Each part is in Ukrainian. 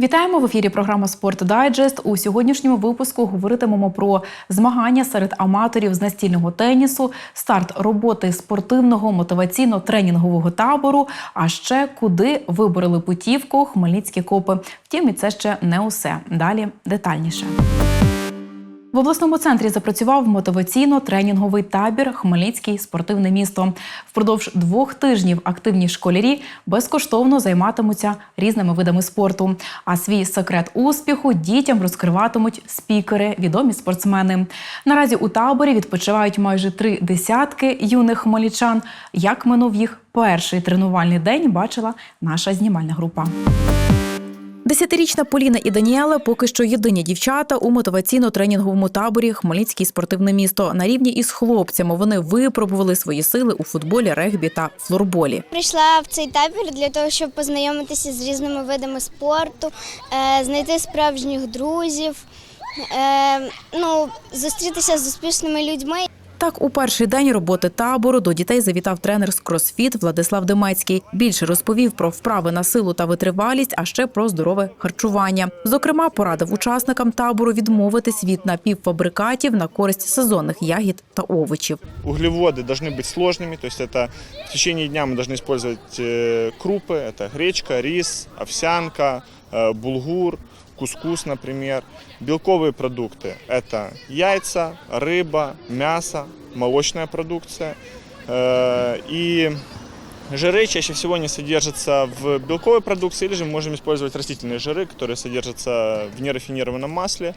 Вітаємо в ефірі. Програма Спорт Дайджест. У сьогоднішньому випуску говоритимемо про змагання серед аматорів з настільного тенісу, старт роботи спортивного мотиваційно-тренінгового табору. А ще куди вибороли путівку хмельницькі копи. Втім, і це ще не усе. Далі детальніше. В обласному центрі запрацював мотиваційно-тренінговий табір Хмельницький спортивне місто. Впродовж двох тижнів активні школярі безкоштовно займатимуться різними видами спорту. А свій секрет успіху дітям розкриватимуть спікери, відомі спортсмени. Наразі у таборі відпочивають майже три десятки юних хмельничан. Як минув їх перший тренувальний день, бачила наша знімальна група. Десятирічна Поліна і Даніела поки що єдині дівчата у мотиваційно-тренінговому таборі Хмельницький спортивне місто. На рівні із хлопцями вони випробували свої сили у футболі, регбі та флорболі. Прийшла в цей табір для того, щоб познайомитися з різними видами спорту, е, знайти справжніх друзів, е, ну, зустрітися з успішними людьми. Так, у перший день роботи табору до дітей завітав тренер з кросфіт Владислав Демецький. Більше розповів про вправи на силу та витривалість, а ще про здорове харчування. Зокрема, порадив учасникам табору відмовитись від напівфабрикатів на користь сезонних ягід та овочів. Углеводы должны быть сложными, то есть это в течение дня мы должны использовать э, крупы, это гречка, рис, овсянка, э, булгур, Кускус, например. Белковые продукты – это яйца, рыба, мясо, молочная продукция. Э, И жиры чаще всего не содержатся в белковой продукции, или же мы можем использовать растительные жиры, которые содержатся в нерафинированном масле.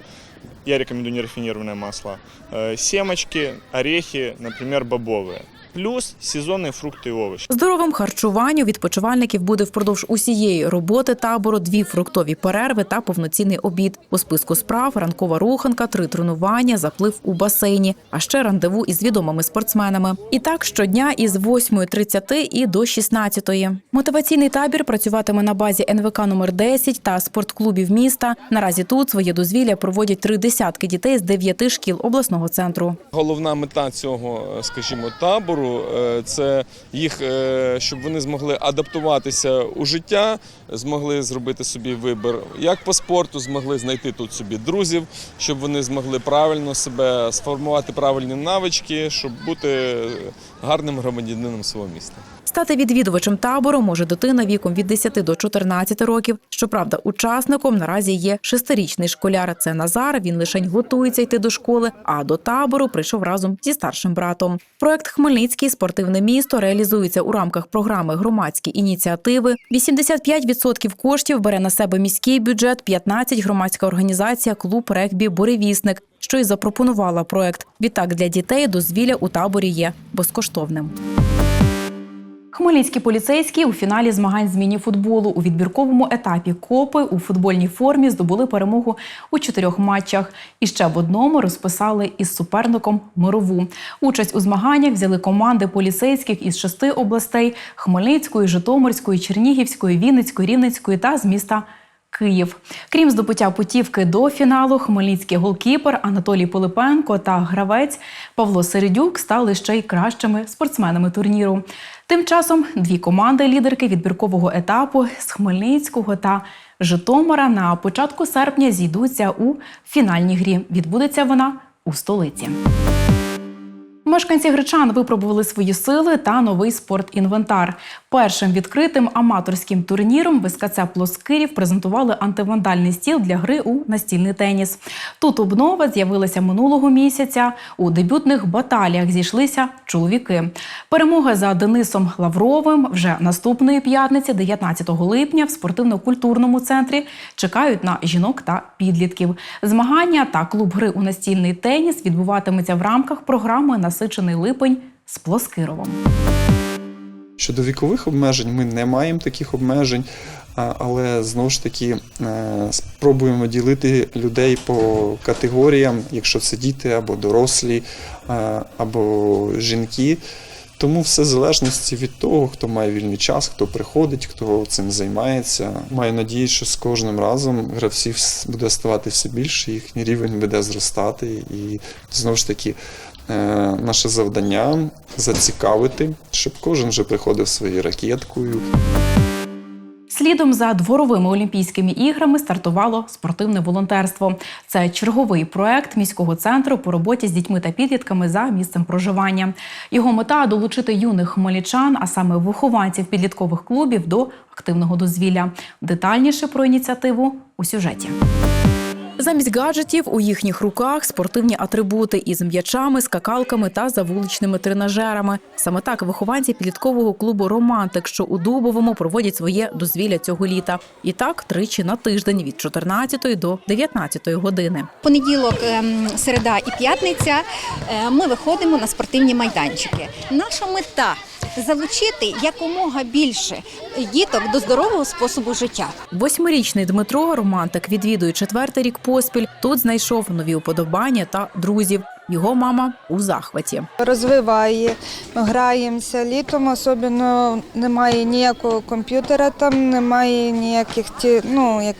Я рекомендую нерафинированное масло. Э, Семечки, орехи, например, бобовые. Плюс сезонные фрукты и овощи. Здоровим харчуванню відпочивальників буде впродовж усієї роботи табору дві фруктові перерви та повноцінний обід. У списку справ ранкова руханка, три тренування, заплив у басейні, а ще рандеву із відомими спортсменами. І так щодня із 8.30 і до 16.00. Мотиваційний табір працюватиме на базі НВК номер 10 та спортклубів міста. Наразі тут своє дозвілля проводять три десятки дітей з дев'яти шкіл обласного центру. Головна мета цього, скажімо, табору е, це їх, е, щоб вони змогли адаптуватися у життя, змогли зробити собі вибір як по спорту, змогли знайти тут собі друзів, щоб вони змогли правильно себе сформувати правильні навички, щоб бути гарним громадянином свого міста. Стати відвідувачем табору може дитина віком від 10 до 14 років. Щоправда, учасником наразі є шестирічний школяр. Це Назар. Він лише готується йти до школи, а до табору прийшов разом зі старшим братом. Проект Хмельницький спортивне місто реалізується у рамках програми громадські ініціативи. 85% коштів бере на себе міський бюджет, 15 – громадська організація Клуб регбі Буревісник, що й запропонувала проект. Відтак для дітей дозвілля у таборі є безкоштовним. Хмельницькі поліцейські у фіналі змагань з міні-футболу у відбірковому етапі копи у футбольній формі здобули перемогу у чотирьох матчах. І ще в одному розписали із суперником мирову. Участь у змаганнях взяли команди поліцейських із шести областей: Хмельницької, Житомирської, Чернігівської, Вінницької, Рівненської та з міста. Київ. Крім здобуття путівки до фіналу, хмельницький голкіпер Анатолій Пилипенко та гравець Павло Середюк стали ще й кращими спортсменами турніру. Тим часом дві команди лідерки відбіркового етапу з Хмельницького та Житомира на початку серпня зійдуться у фінальній грі. Відбудеться вона у столиці. Мешканці Гречан випробували свої сили та новий спортінвентар. Першим відкритим аматорським турніром в СКЦ Плоскирів презентували антивандальний стіл для гри у настільний теніс. Тут обнова з'явилася минулого місяця. У дебютних баталіях зійшлися чоловіки. Перемога за Денисом Лавровим вже наступної п'ятниці, 19 липня, в спортивно-культурному центрі чекають на жінок та підлітків. Змагання та клуб гри у настільний теніс відбуватиметься в рамках програми Насичений липень з Плоскировом. Щодо вікових обмежень, ми не маємо таких обмежень, але знову ж таки е, спробуємо ділити людей по категоріям, якщо це діти або дорослі, або жінки. Тому все в залежності від того, хто має вільний час, хто приходить, хто цим займається. Маю надію, що з кожним разом гравців буде ставати все більше, їхній рівень буде зростати. І знову ж таки, е, наше завдання зацікавити, щоб кожен вже приходив своєю ракеткою. Слідом за дворовими олімпійськими іграми стартувало спортивне волонтерство. Це черговий проект міського центру по роботі з дітьми та підлітками за місцем проживання. Його мета долучити юних хмельничан, а саме вихованців підліткових клубів до активного дозвілля. Детальніше про ініціативу у сюжеті. Замість гаджетів у їхніх руках спортивні атрибути із м'ячами, скакалками та завуличними тренажерами. Саме так вихованці підліткового клубу Романтик, що у Дубовому проводять своє дозвілля цього літа. І так тричі на тиждень від 14 до 19 години. Понеділок, ем, середа і п'ятниця е, ми виходимо на спортивні майданчики. Наша мета залучити якомога більше діток до здорового способу життя. Восьмирічний Дмитро Романтик відвідує четвертий рік поспіль. Тут знайшов нові уподобання та друзів. Його мама у захваті. розвиває. Ми граємося літом, особливо немає ніякого комп'ютера, там немає ніяких ті- ну, як,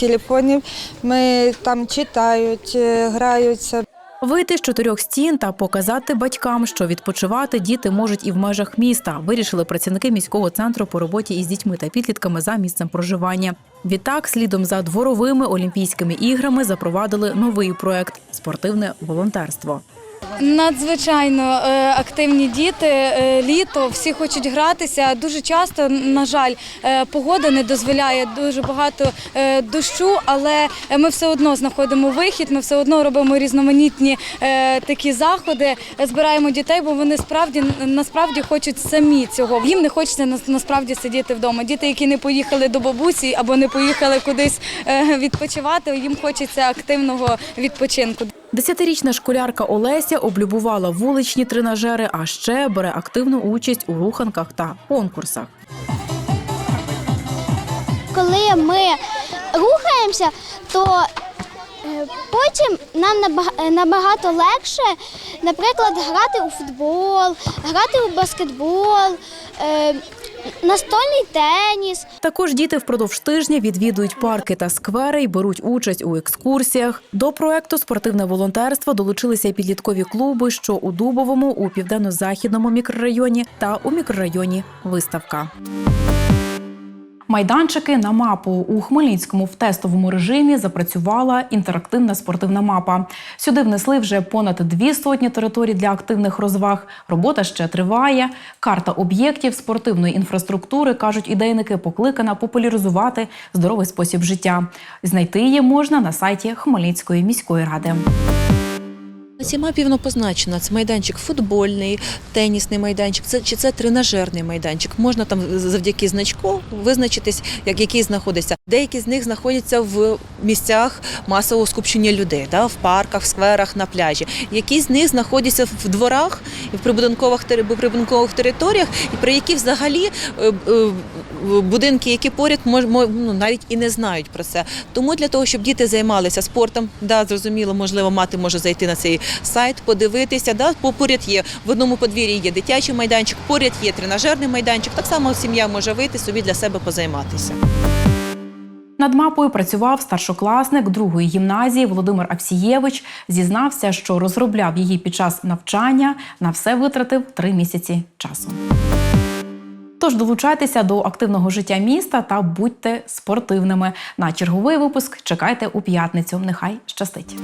телефонів. Ми там читають, е, граються. Вийти з чотирьох стін та показати батькам, що відпочивати діти можуть і в межах міста. Вирішили працівники міського центру по роботі із дітьми та підлітками за місцем проживання. Відтак, слідом за дворовими олімпійськими іграми запровадили новий проект спортивне волонтерство. Надзвичайно е, активні діти, е, літо, всі хочуть гратися. Дуже часто, на жаль, е, погода не дозволяє дуже багато дощу, але ми все одно знаходимо вихід, ми все одно робимо різноманітні такі заходи, збираємо дітей, бо вони справді насправді хочуть самі цього. Їм не хочеться насправді сидіти вдома. Діти, які не поїхали до бабусі або не поїхали кудись відпочивати, їм хочеться активного відпочинку. Десятирічна школярка Олеся облюбувала вуличні тренажери, а ще бере активну участь у руханках та конкурсах. Коли ми рухаємося, то е, потім нам е, набагато легше, наприклад, грати у футбол, грати у баскетбол, е, настольний теніс. Також діти впродовж тижня відвідують парки та сквери і беруть участь у екскурсіях. До проекту спортивне волонтерство долучилися й підліткові клуби, що у Дубовому, у південно-західному мікрорайоні та у мікрорайоні Виставка. Майданчики на мапу у Хмельницькому в тестовому режимі запрацювала інтерактивна спортивна мапа. Сюди внесли вже понад дві сотні територій для активних розваг. Робота ще триває. Карта об'єктів спортивної інфраструктури кажуть ідейники, покликана популяризувати здоровий спосіб життя. Знайти її можна на сайті Хмельницької міської ради. На півно позначена. Це майданчик футбольний, тенісний майданчик, це чи це тренажерний майданчик. Можна там завдяки значку визначитись, як який знаходиться. Деякі з них знаходяться в місцях масового скупчення людей, да, в парках, в скверах, на пляжі. Якісь з них знаходяться в дворах і в прибудинкових прибудинкових територіях, і про які взагалі е, е, будинки, які поряд мож, ну, навіть і не знають про це. Тому для того, щоб діти займалися спортом, да, зрозуміло, можливо, мати може зайти на цей сайт, подивитися. Да, поряд є в одному подвір'ї є дитячий майданчик, поряд є тренажерний майданчик. Так само сім'я може вийти собі для себе позайматися. Над мапою працював старшокласник другої гімназії Володимир Авсієвич. Зізнався, що розробляв її під час навчання. На все витратив три місяці часу. Тож долучайтеся до активного життя міста та будьте спортивними. На черговий випуск чекайте у п'ятницю. Нехай щастить.